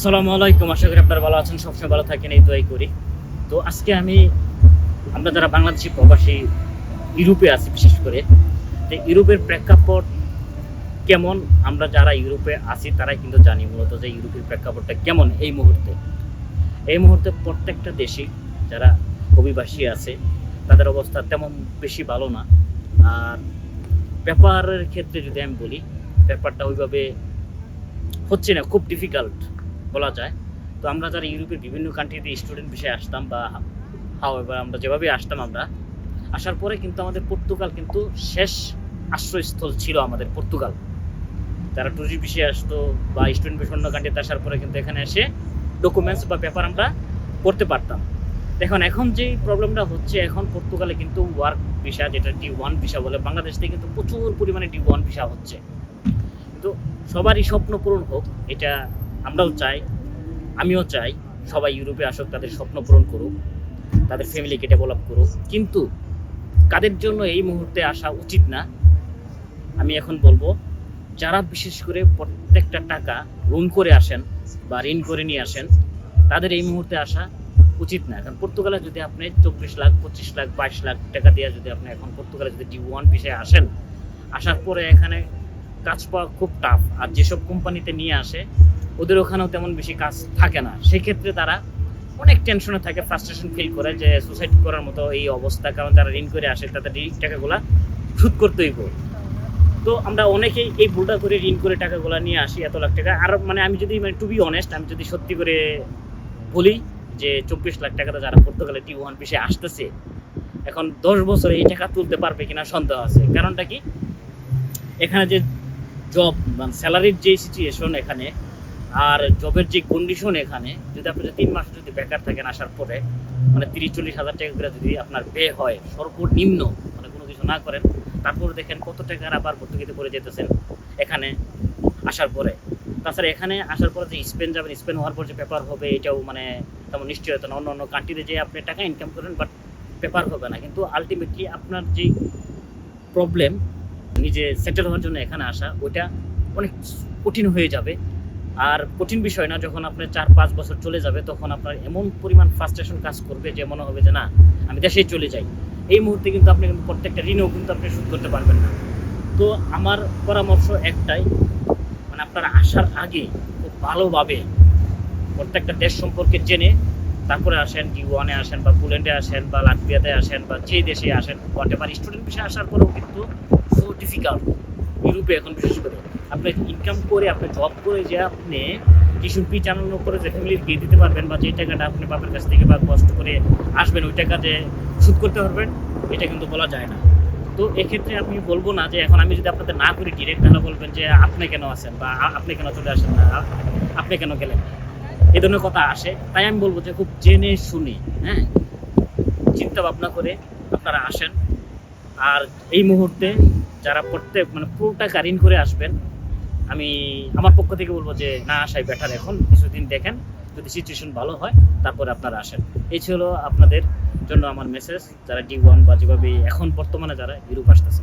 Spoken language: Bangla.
আসসালামু আলাইকুম, আশা করি আপনারা ভালো আছেন, সবসময় ভালো থাকেন, এই দোয়াই করি। তো আজকে আমি, আমরা যারা বাংলাদেশি প্রবাসী ইউরোপে আছি, বিশেষ করে, তো ইউরোপের প্রেক্ষাপট কেমন? আমরা যারা ইউরোপে আছি, তারাই কিন্তু জানি মূলত যে ইউরোপের প্রেক্ষাপটটা কেমন এই মুহূর্তে। এই মুহূর্তে প্রত্যেকটা দেশই যারা অভিবাসী আছে, তাদের অবস্থা তেমন বেশি ভালো না। আর ব্যাপারের ক্ষেত্রে যদি আমি বলি, ব্যাপারটা ওইভাবে হচ্ছে না, খুব ডিফিকাল্ট বলা যায়। তো আমরা যারা ইউরোপের বিভিন্ন কান্ট্রিতে স্টুডেন্ট বিষয়ে আসতাম বা হাও এবার আমরা যেভাবে আসতাম আমরা, আসার পরে কিন্তু আমাদের পর্তুগাল কিন্তু শেষ আশ্রয়স্থল ছিল আমাদের পর্তুগাল। যারা টুরিস্ট বিষয়ে আসতো বা স্টুডেন্ট বিষয় অন্য কান্ট্রিতে আসার পরে কিন্তু এখানে এসে ডকুমেন্টস বা পেপার আমরা করতে পারতাম। এখন এখন যে প্রবলেমটা হচ্ছে, এখন পর্তুগালে কিন্তু ওয়ার্ক ভিসা যেটা ডি ওয়ান ভিসা বলে, বাংলাদেশ থেকে কিন্তু প্রচুর পরিমাণে ডি ওয়ান ভিসা হচ্ছে। কিন্তু সবারই স্বপ্ন পূরণ হোক, এটা আমরাও চাই, আমিও চাই সবাই ইউরোপে আসুক, তাদের স্বপ্ন পূরণ করুক, তাদের ফ্যামিলিকে ডেভেলপ করুক। কিন্তু কাদের জন্য এই মুহূর্তে আসা উচিত না? আমি এখন বলব, যারা বিশেষ করে প্রত্যেকটা টাকা লোন করে আসেন বা ঋণ করে নিয়ে আসেন, তাদের এই মুহূর্তে আসা উচিত না। কারণ পর্তুগালে যদি আপনি চব্বিশ লাখ, পঁচিশ লাখ, বাইশ লাখ টাকা দিয়ে যদি আপনি এখন পর্তুগালে যদি ডি ওয়ান বিষয়ে আসেন, আসার পরে এখানে কাজ পাওয়া খুব টাফ আর যেসব কোম্পানিতে নিয়ে আসে, ওদের ওখানেও তেমন বেশি কাজ থাকে না। সেক্ষেত্রে তারা অনেক টেনশনে থাকে ফ্রাস্ট্রেশন ফিল করে যে সুসাইড করার মতো এই অবস্থা, কারণ তারা ঋণ করে আসে, তাদের এই টাকাগুলা শোধ করতেই হবে। তো আমরা অনেকেই এই ভুলটা করে ঋণ করে টাকাগুলো নিয়ে আসি, এত লাখ টাকা। আর মানে আমি যদি মানে টু বি অনেস্ট আমি যদি সত্যি করে বলি যে চব্বিশ লাখ টাকাতে যারা পর্তুগালে টি ওয়ান পিসে আসতেছে, এখন দশ বছরে এই টাকা তুলতে পারবে কিনা সন্দেহ আছে। কারণটা কি? এখানে যে জব মানে স্যালারির যে সিচুয়েশন এখানে আর জবের যে কন্ডিশন এখানে, যদি আপনি তিন মাস যদি বেকার থাকেন আসার পরে মানে তিরিশ, চল্লিশ হাজার টাকা করে যদি আপনার ব্যয় হয়, সর্বনিম্ন মানে কোনো কিছু না করেন, তারপর দেখেন কত টাকার আবার ভর্তুকিতে করে যেতেছেন এখানে আসার পরে। তাছাড়া এখানে আসার পরে যে স্পেন যাবেন স্পেন হওয়ার পর যে পেপার হবে, এটাও মানে তেমন নিশ্চয়তা না। অন্য অন্য কান্ট্রিতে যে আপনি টাকা ইনকাম করেন বাট পেপার হবে না। কিন্তু আলটিমেটলি আপনার যে প্রবলেম নিজে সেটেল হওয়ার জন্য এখানে আসা, ওইটা অনেক কঠিন হয়ে যাবে। আর কঠিন বিষয় না, যখন আপনার চার পাঁচ বছর চলে যাবে, তখন আপনার এমন পরিমাণ ফ্রাস্ট্রেশন কাজ করবে যে মনে হবে যে, না, আমি দেশেই চলে যাই। এই মুহূর্তে কিন্তু আপনি কিন্তু প্রত্যেকটা ঋণও কিন্তু আপনি শোধ করতে পারবেন না। তো আমার পরামর্শ একটাই মানে আপনারা আসার আগে খুব ভালোভাবে প্রত্যেকটা দেশ সম্পর্কে জেনে, তারপরে আসেন ডি ওয়ানে আসেন বা পোল্যান্ডে আসেন বা লাটভিয়াতে আসেন বা যেই দেশে আসেন হোয়াট এভার স্টুডেন্ট বিষয়ে আসার পরেও কিন্তু ডিফিকাল্ট ইউরোপে এখন বিশেষ করে। আপনি ইনকাম করে আপনি জব করে যে আপনি টিউশন ফি চালানো করে যে ফ্যামিলির বিয়ে দিতে পারবেন বা যে টাকাটা আপনি বাপের কাছ থেকে বা কষ্ট করে আসবেন, ওই টাকা যে সুদ করতে পারবেন, এটা কিন্তু বলা যায় না। তো এক্ষেত্রে আমি বলব না যে এখন আমি যদি আপনাদের না করি ডিরেক্ট তাহলে বলবেন যে আপনি কেন আসেন বা আপনি কেন চলে আসেন না আপনি কেন গেলেন? এ ধরনের কথা আসে। তাই আমি বলব যে খুব জেনে শুনে হ্যাঁ চিন্তা ভাবনা করে আপনারা আসেন। আর এই মুহূর্তে যারা প্রত্যেক মানে পুরোটা কারিন করে আসবেন, আমি আমার পক্ষ থেকে বলব যে, না, আসাই বেটার এখন, কিছুদিন দেখেন, যদি সিচুয়েশন ভালো হয়, তারপরে আপনারা আসেন। এই ছিল আপনাদের জন্য আমার মেসেজ যারা ডি ওয়ান বা যেভাবে এখন বর্তমানে যারা ইউরোপ আসতেছে।